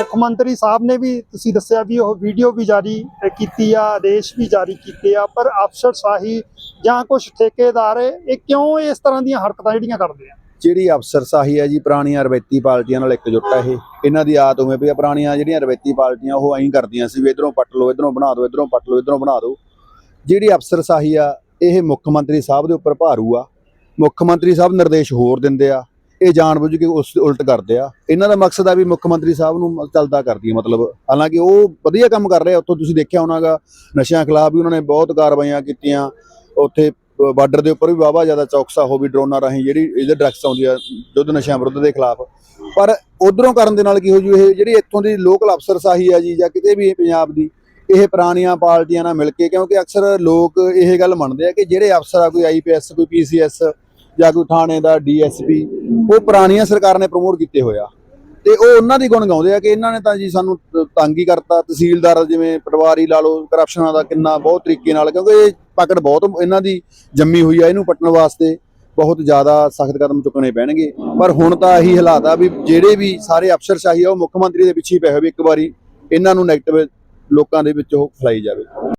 ਮੁੱਖ ਮੰਤਰੀ ਸਾਹਿਬ ਨੇ ਵੀ ਤੁਸੀਂ ਦੱਸਿਆ ਵੀ ਉਹ ਵੀਡੀਓ ਵੀ ਜਾਰੀ ਕੀਤੀ ਆ ਆਦੇਸ਼ ਵੀ ਜਾਰੀ ਕੀਤੇ ਆ ਪਰ ਅਫਸਰਸ਼ਾਹੀ ਜਾਂ ਕੁਝ ਠੇਕੇਦਾਰ ਇਹ ਕਿਉਂ ਇਸ ਤਰ੍ਹਾਂ ਦੀਆਂ ਹਰਕਤਾਂ ਜਿਹੜੀਆਂ ਕਰਦੇ ਆ? ਜਿਹੜੀ ਅਫਸਰਸ਼ਾਹੀ ਹੈ ਜੀ ਪੁਰਾਣੀਆਂ ਰਵੈਤੀ ਪਾਰਟੀਆਂ ਨਾਲ ਇਕਜੁੱਟ ਹੈ ਇਹ। ਇਹਨਾਂ ਦੀ ਆਦਤ ਉਵੇਂ ਵੀ ਆ, ਪੁਰਾਣੀਆਂ ਜਿਹੜੀਆਂ ਰਵੈਤੀ ਪਾਰਟੀਆਂ ਉਹ ਐਂ ਕਰਦੀਆਂ ਸੀ ਵੀ ਇਧਰੋਂ ਪੱਟ ਲਓ ਇਧਰੋਂ ਬਣਾ ਦਿਓ ਇਧਰੋਂ ਪੱਟ ਲਓ ਇਧਰੋਂ ਬਣਾ ਦਿਓ। ਜਿਹੜੀ ਅਫਸਰਸ਼ਾਹੀ ਆ ਇਹ ਮੁੱਖ ਮੰਤਰੀ ਸਾਹਿਬ ਦੇ ਉੱਪਰ ਭਾਰੂ ਆ। ਮੁੱਖ ਮੰਤਰੀ ਸਾਹਿਬ ਨਿਰਦੇਸ਼ ਹੋਰ ਦਿੰਦੇ ਆ। ਇਹ ਜਾਣਬੁੱਝ ਕੇ ਉਸ ਉਲਟ ਕਰਦੇ ਆ। ਇਹਨਾਂ ਦਾ ਮਕਸਦ ਆ ਵੀ ਮੁੱਖ ਮੰਤਰੀ ਸਾਹਿਬ ਨੂੰ ਚੱਲਦਾ ਕਰਦੀ ਹੈ ਮਤਲਬ। ਹਾਲਾਂਕਿ ਉਹ ਵਧੀਆ ਕੰਮ ਕਰ ਰਹੇ ਆ ਉੱਥੋਂ ਤੁਸੀਂ ਦੇਖਿਆ ਹੋਣਾਗਾ, ਨਸ਼ਿਆਂ ਖਿਲਾਫ ਵੀ ਉਹਨਾਂ ਨੇ ਬਹੁਤ ਕਾਰਵਾਈਆਂ ਕੀਤੀਆਂ। ਉੱਥੇ ਬਾਰਡਰ ਦੇ ਉੱਪਰ ਵੀ ਵਾਵਾ ਜ਼ਿਆਦਾ ਚੌਕਸਾ ਹੋ ਵੀ ਡਰੋਨਾਂ ਰਾਹੀਂ ਜਿਹੜੀ ਇਹਦੇ ਡਰੱਗਸ ਆਉਂਦੀ ਆ, ਯੁੱਧ ਨਸ਼ਿਆਂ ਵਿਰੁੱਧ ਦੇ ਖਿਲਾਫ। ਪਰ ਉਧਰੋਂ ਕਰਨ ਦੇ ਨਾਲ ਕੀ ਹੋ ਜੂ, ਇਹ ਜਿਹੜੀ ਇੱਥੋਂ ਦੀ ਲੋਕਲ ਅਫਸਰਸ਼ਾਹੀ ਆ ਜੀ ਜਾਂ ਕਿਤੇ ਵੀ ਪੰਜਾਬ ਦੀ, ਇਹ ਪੁਰਾਣੀਆਂ ਪਾਰਟੀਆਂ ਨਾਲ ਮਿਲ ਕੇ, ਕਿਉਂਕਿ ਅਕਸਰ ਲੋਕ ਇਹ ਗੱਲ ਮੰਨਦੇ ਆ ਕਿ ਜਿਹੜੇ ਅਫਸਰ ਆ, ਕੋਈ ਆਈਪੀਐਸ ਕੋਈ ਪੀਸੀਐਸ ਜਾਂ ਕੋਈ ਥਾਣੇ ਦਾ ਡੀਐਸਪੀ, ਉਹ ਪੁਰਾਣੀਆਂ ਸਰਕਾਰ ਨੇ ਪ੍ਰਮੋਟ ਕੀਤੇ ਹੋਇਆ ਤੇ ਉਹ ਉਹਨਾਂ ਦੀ ਗੁਣ ਗਾਉਂਦੇ ਆ ਕਿ ਇਹਨਾਂ ਨੇ ਤਾਂ ਜੀ ਸਾਨੂੰ ਤੰਗ ਹੀ ਕਰਤਾ, ਤਹਿਸੀਲਦਾਰ ਜਿਵੇਂ ਪਟਵਾਰੀ ਲਾ ਲਓ ਕਰਪਸ਼ਨਾਂ ਦਾ ਕਿੰਨਾ ਬਹੁਤ ਤਰੀਕੇ ਨਾਲ, ਕਿਉਂਕਿ ਇਹ ਪਕੜ ਬਹੁਤ ਇਹਨਾਂ ਦੀ ਜੰਮੀ ਹੋਈ ਆ, ਇਹਨੂੰ ਪੱਟਣ ਵਾਸਤੇ ਬਹੁਤ ਜ਼ਿਆਦਾ ਸਖਤ ਕਦਮ ਚੁੱਕਣੇ ਪੈਣਗੇ। ਪਰ ਹੁਣ ਤਾਂ ਇਹੀ ਹਾਲਾਤ ਆ ਵੀ ਜਿਹੜੇ ਵੀ ਸਾਰੇ ਅਫਸਰਸ਼ਾਹੀ ਆ, ਉਹ ਮੁੱਖ ਮੰਤਰੀ ਦੇ ਪਿੱਛੇ ਹੀ ਪਏ ਹੋਏ ਵੀ ਇੱਕ ਵਾਰੀ ਇਹਨਾਂ ਨੂੰ ਨੈਗੇਟਿਵ ਲੋਕਾਂ ਦੇ ਵਿੱਚ ਉਹ ਫੈਲਾਈ ਜਾਵੇ।